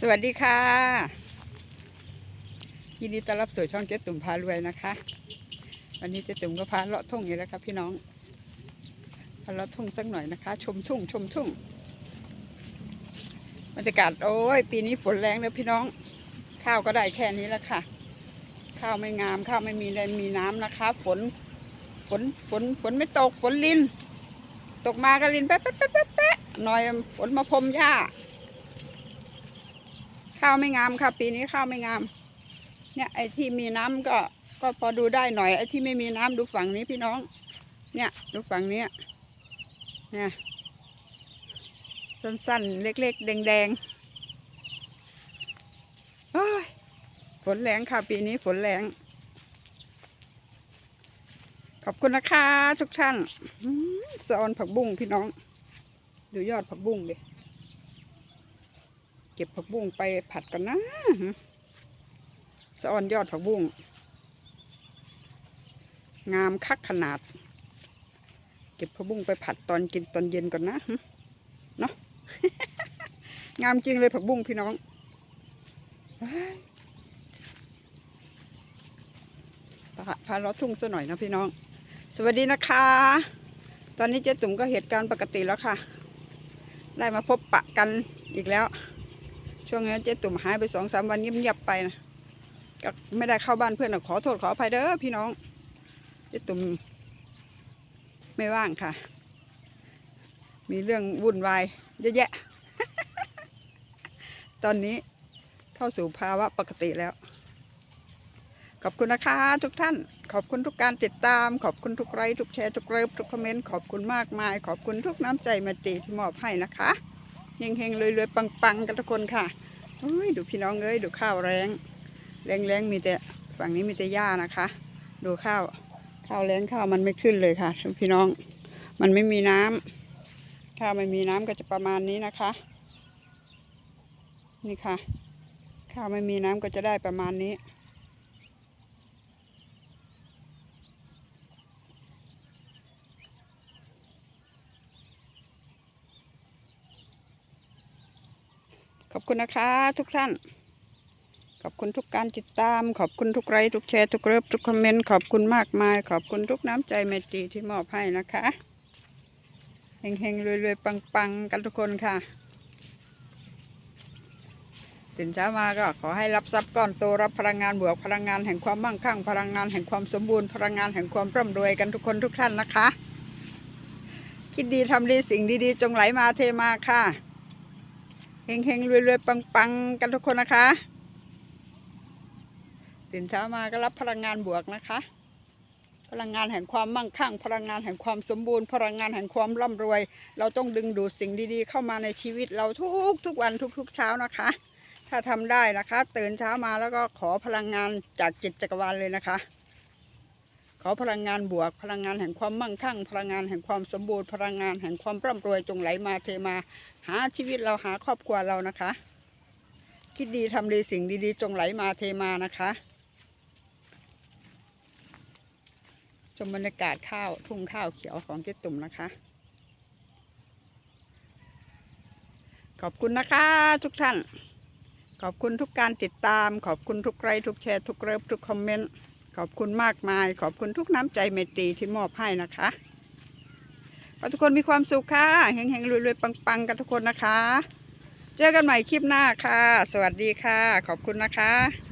สวัสดีค่ะ ยินดีต้อนรับสู่ช่องเจ๊ตุ่มพารวยนะคะ วันนี้เจ๊ตุ่มก็พาเลาะทุ่งอยู่แล้วครับพี่น้องพาเลาะทุ่งสักหน่อยนะคะ ชมทุ่งชมทุ่งบรรยากาศโอ้ยปีนี้ฝนแรงเลยพี่น้อง ข้าวก็ได้แค่นี้แล้วค่ะ ข้าวไม่งามข้าวไม่มีแรงมีน้ำนะคะ ฝนฝนฝนฝนไม่ตกฝนลิน ตกมาก็ลินแป๊ะแป๊ะแป๊ะแป๊ะแป๊ะหน่อยฝนมาพรมหญ้า ข้าวไม่งามค่ะ ปีนี้ข้าวไม่งาม เนี่ยไอ้ที่มีน้ำก็ก็พอดูได้หน่อยไอ้ที่ไม่มีน้ำดูฝั่งนี้พี่น้อง เนี่ยดูฝั่งนี้เนี่ยสั้นๆ เล็กๆ แดงๆโอ้ยฝนแรงค่ะ ปีนี้ฝนแรงขอบคุณนะคะทุกท่านสอนผักบุ้งพี่น้อง ดูยอดผักบุ้งดิเก็บผักบุ้งไปผัดกันนะสะออนยอดผักบุ้งงามคักขนาด เก็บผักบุ้งไปผัดตอนกินตอนเย็นก่อนนะเนาะงามจริงเลยผักบุ้งพี่น้องพาพาเราทุ่งซะหน่อยนะพี่น้อง สวัสดีนะคะ ตอนนี้เจ๊ตุ่มก็เหตุการณ์ปกติแล้วค่ะ ได้มาพบปะกันอีกแล้ว ช่วงนี้เจ๊ตุ่มหายไปสองสามวันเงียบๆไปนะก็ไม่ได้เข้าบ้านเพื่อนนะขอโทษขออภัยเด้อพี่น้องเจ๊ตุ่มไม่ว่างค่ะ มีเรื่องวุ่นวายเยอะแยะ ตอนนี้เข้าสู่ภาวะปกติแล้ว ขอบคุณนะคะทุกท่าน ขอบคุณทุกการติดตาม ขอบคุณทุกไลค์ทุกแชร์ทุกเลิฟทุกคอมเมนต์ ขอบคุณมากมาย ขอบคุณทุกน้ำใจมาตีที่มอบให้นะคะ เฮงเฮงๆรวยๆปังๆกันทุกคนค่ะเอ้ยดูพี่น้องเอ้ยดูข้าวแรงแรงแรงๆมีแต่ฝั่งนี้มีแต่หญ้านะคะ ดูข้าวข้าวแรงข้าวมันไม่ขึ้นเลยค่ะพี่น้อง มันไม่มีน้ำข้าวไม่มีน้ำก็จะประมาณนี้นะคะ นี่ค่ะ ข้าวไม่มีน้ำก็จะได้ประมาณนี้ ขอบคุณนะคะทุกท่าน ขอบคุณทุกการติดตาม ขอบคุณทุกไลค์ทุกแชร์ทุกเลิฟทุกคอมเมนต์ขอบคุณมากมาย ขอบคุณทุกน้ำใจเมตตีที่มอบให้นะคะเฮงๆรวยๆปังๆกันทุกคนค่ะตื่นเช้ามาก็ขอให้รับทรัพย์ก้อนโตรับพลังงานบวกพลังงานแห่งความมั่งคั่ง พลังงานแห่งความสมบูรณ์พลังงานแห่งความร่ำรวยกันทุกคนทุกท่านนะคะ คิดดีทำดีสิ่งดีๆ จงไหลมาเทมาค่ะ เฮงเฮงรวยรวยปังปังๆกันทุกคนนะคะตื่นเช้ามาก็รับพลังงานบวกนะคะ พลังงานแห่งความมั่งคั่ง พลังงานแห่งความสมบูรณ์ พลังงานแห่งความร่ำรวย เราต้องดึงดูดสิ่งดีๆ เข้ามาในชีวิตเราทุกทุกวันทุกๆเช้านะคะ ถ้าทำได้นะคะ ตื่นเช้ามาแล้วก็ขอพลังงานจากจิตจักรวาลเลยนะคะ ขอพลังงานบวก พลังงานแห่งความมั่งคั่ง พลังงานแห่งความสมบูรณ์ พลังงานแห่งความร่ำรวยจงไหลมาเทมา หาชีวิตเราหาครอบครัวเรานะคะ คิดดีทำดีสิ่งดีๆ จงไหลมาเทมานะคะชมบรรยากาศข้าวทุ่งข้าวเขียวของเจ๊ตุ่มนะคะ ขอบคุณนะคะทุกท่าน ขอบคุณทุกการติดตาม ขอบคุณทุกไลค์ทุกแชร์ทุกเลิฟทุกคอมเมนต์ ขอบคุณมากมาย ขอบคุณทุกน้ำใจเมตตรีที่มอบให้นะคะขอทุกคนมีความสุขค่ะเฮงเฮงๆรวยๆปังๆ กันทุกคนนะคะ เจอกันใหม่คลิปหน้าค่ะ สวัสดีค่ะ ขอบคุณนะคะ